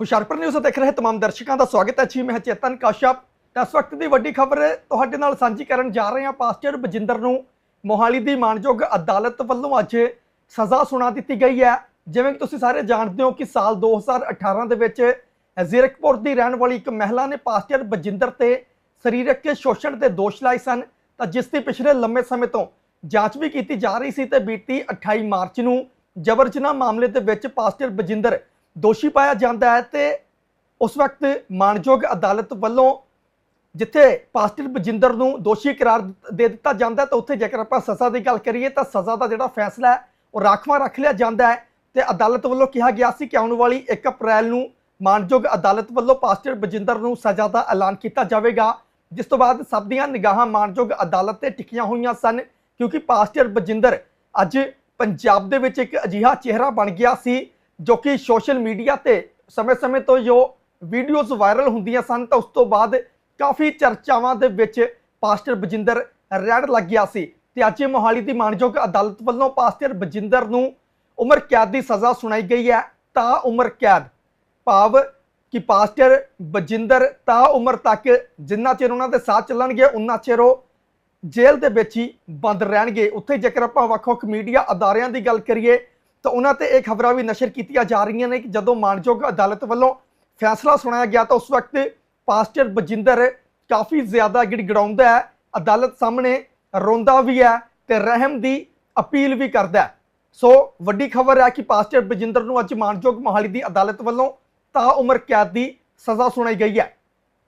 Hoshiarpur news ਦੇਖ ਰਹੇ ਤਮਾਮ ਦਰਸ਼ਕਾਂ ਦਾ ਸਵਾਗਤ ਹੈ। ਜੀ, ਮੈਂ ਚੇਤਨ ਕਾਸ਼ਪ ਤਾਂ ਇਸ ਵਕਤ ਦੀ ਵੱਡੀ ਖਬਰ ਤੁਹਾਡੇ ਨਾਲ ਸਾਂਝੀ ਕਰਨ ਜਾ ਰਹੇ ਹਾਂ। ਪਾਸਟਰ ਬਜਿੰਦਰ ਨੂੰ ਮੋਹਾਲੀ ਦੀ ਮਾਨਯੋਗ ਅਦਾਲਤ ਵੱਲੋਂ ਅੱਜ ਸਜ਼ਾ ਸੁਣਾ ਦਿੱਤੀ ਗਈ ਹੈ। ਜਿਵੇਂ ਕਿ ਤੁਸੀਂ ਸਾਰੇ ਜਾਣਦੇ ਹੋ ਕਿ ਸਾਲ 2018 ਦੇ ਵਿੱਚ ਜ਼ੀਰਕਪੁਰ ਦੀ ਰਹਿਣ ਵਾਲੀ ਇੱਕ ਮਹਿਲਾ ਨੇ ਪਾਸਟਰ ਬਜਿੰਦਰ ਤੇ ਸਰੀਰਕ ਸ਼ੋਸ਼ਣ ਦੇ ਦੋਸ਼ ਲਾਏ ਸਨ। ਤਾਂ ਜਿਸ ਦੀ ਪਿਛਲੇ ਲੰਮੇ ਸਮੇਂ ਤੋਂ ਜਾਂਚ ਵੀ ਕੀਤੀ ਜਾ ਰਹੀ ਸੀ ਤੇ ਬੀਤੀ 28 ਮਾਰਚ ਨੂੰ ਜਬਰ ਜਨਾਹ ਮਾਮਲੇ ਦੇ ਵਿੱਚ ਪਾਸਟਰ ਬਜਿੰਦਰ ਦੋਸ਼ੀ ਪਾਇਆ ਜਾਂਦਾ ਹੈ ਤੇ ਉਸ ਵਕਤ ਮਾਨਯੋਗ ਅਦਾਲਤ ਵੱਲੋਂ ਜਿੱਥੇ ਪਾਸਟਰ ਬਜਿੰਦਰ ਨੂੰ ਦੋਸ਼ੀ ਕਰਾਰ ਦੇ ਦਿੱਤਾ ਜਾਂਦਾ ਤਾਂ ਉੱਥੇ ਜੇਕਰ ਆਪਾਂ ਸਜ਼ਾ ਦੀ ਗੱਲ ਕਰੀਏ, ਤਾਂ ਸਜ਼ਾ ਦਾ ਜਿਹੜਾ ਫੈਸਲਾ ਹੈ, ਉਹ ਰਾਖਵਾਂ ਰੱਖ ਲਿਆ ਜਾਂਦਾ ਹੈ ਤੇ ਅਦਾਲਤ ਵੱਲੋਂ ਕਿਹਾ ਗਿਆ ਸੀ ਕਿ ਆਉਣ ਵਾਲੀ 1 ਅਪ੍ਰੈਲ ਨੂੰ ਮਾਨਯੋਗ ਅਦਾਲਤ ਵੱਲੋਂ ਪਾਸਟਰ ਬਜਿੰਦਰ ਨੂੰ ਸਜ਼ਾ ਦਾ ਐਲਾਨ ਕੀਤਾ ਜਾਵੇਗਾ, ਜਿਸ ਤੋਂ ਬਾਅਦ ਸਭ ਦੀਆਂ ਨਿਗਾਹਾਂ ਮਾਨਯੋਗ ਅਦਾਲਤ ਤੇ ਟਿਕੀਆਂ ਹੋਈਆਂ ਸਨ, ਕਿਉਂਕਿ ਪਾਸਟਰ ਬਜਿੰਦਰ ਅੱਜ ਪੰਜਾਬ ਦੇ ਵਿੱਚ ਇੱਕ ਅਜਿਹਾ ਚਿਹਰਾ ਬਣ ਗਿਆ ਸੀ ਜੋ ਕਿ ਸੋਸ਼ਲ ਮੀਡੀਆ ਤੇ ਸਮੇਂ-ਸਮੇਂ ਤੋਂ ਜੋ ਵੀਡੀਓਜ਼ ਵਾਇਰਲ ਹੁੰਦੀਆਂ ਸਨ, ਤਾਂ ਉਸ ਤੋਂ ਬਾਅਦ ਕਾਫੀ ਚਰਚਾਵਾਂ ਦੇ ਵਿੱਚ ਪਾਸਟਰ ਬਜਿੰਦਰ ਰਹਿਣ ਲੱਗ ਗਿਆ ਸੀ। ਤੇ ਅੱਜ ਮੋਹਾਲੀ ਦੀ ਮਾਨਯੋਗ ਅਦਾਲਤ ਵੱਲੋਂ ਪਾਸਟਰ ਬਜਿੰਦਰ ਨੂੰ ਉਮਰ ਕੈਦ ਦੀ ਸਜ਼ਾ ਸੁਣਾਈ ਗਈ ਹੈ, ਤਾਂ ਉਮਰ ਕੈਦ। ਭਾਵ ਕਿ ਪਾਸਟਰ ਬਜਿੰਦਰ ਤਾਂ ਉਮਰ ਤੱਕ ਜਿੰਨਾ ਚਿਰ ਉਹਨਾਂ ਦੇ ਸਾਥ ਚੱਲਣਗੇ, ਉਨਾ ਚਿਰ ਉਹ ਜੇਲ੍ਹ ਦੇ ਵਿੱਚ ਹੀ ਬੰਦ ਰਹਿਣਗੇ। ਉੱਥੇ ਜੇਕਰ ਆਪਾਂ ਵੱਖ-ਵੱਖ ਮੀਡੀਆ ਅਦਾਰਿਆਂ ਦੀ ਗੱਲ ਕਰੀਏ ਤਾਂ ਉਹਨਾਂ ਤੇ ਇਹ ਖਬਰਾਂ ਵੀ ਨਸ਼ਰ ਕੀਤੀਆਂ ਜਾ ਰਹੀਆਂ ਨੇ ਕਿ ਜਦੋਂ ਮਾਨਯੋਗ ਅਦਾਲਤ ਵੱਲੋਂ ਫੈਸਲਾ ਸੁਣਾਇਆ ਗਿਆ ਤਾਂ ਉਸ ਵਕਤ ਪਾਸਟਰ ਬਜਿੰਦਰ ਕਾਫੀ ਜ਼ਿਆਦਾ ਗਿੜਗੜਾਉਂਦਾ ਹੈ, ਅਦਾਲਤ ਸਾਹਮਣੇ ਰੋਂਦਾ ਵੀ ਹੈ ਤੇ ਰਹਿਮ ਦੀ ਅਪੀਲ ਵੀ ਕਰਦਾ ਹੈ। ਸੋ ਵੱਡੀ ਖਬਰ ਹੈ ਕਿ ਪਾਸਟਰ ਬਜਿੰਦਰ ਨੂੰ ਅੱਜ ਮਾਨਯੋਗ ਮੋਹਾਲੀ ਦੀ ਅਦਾਲਤ ਵੱਲੋਂ ਤਾਂ ਉਮਰ ਕੈਦ ਦੀ ਸਜ਼ਾ ਸੁਣਾਈ ਗਈ ਹੈ।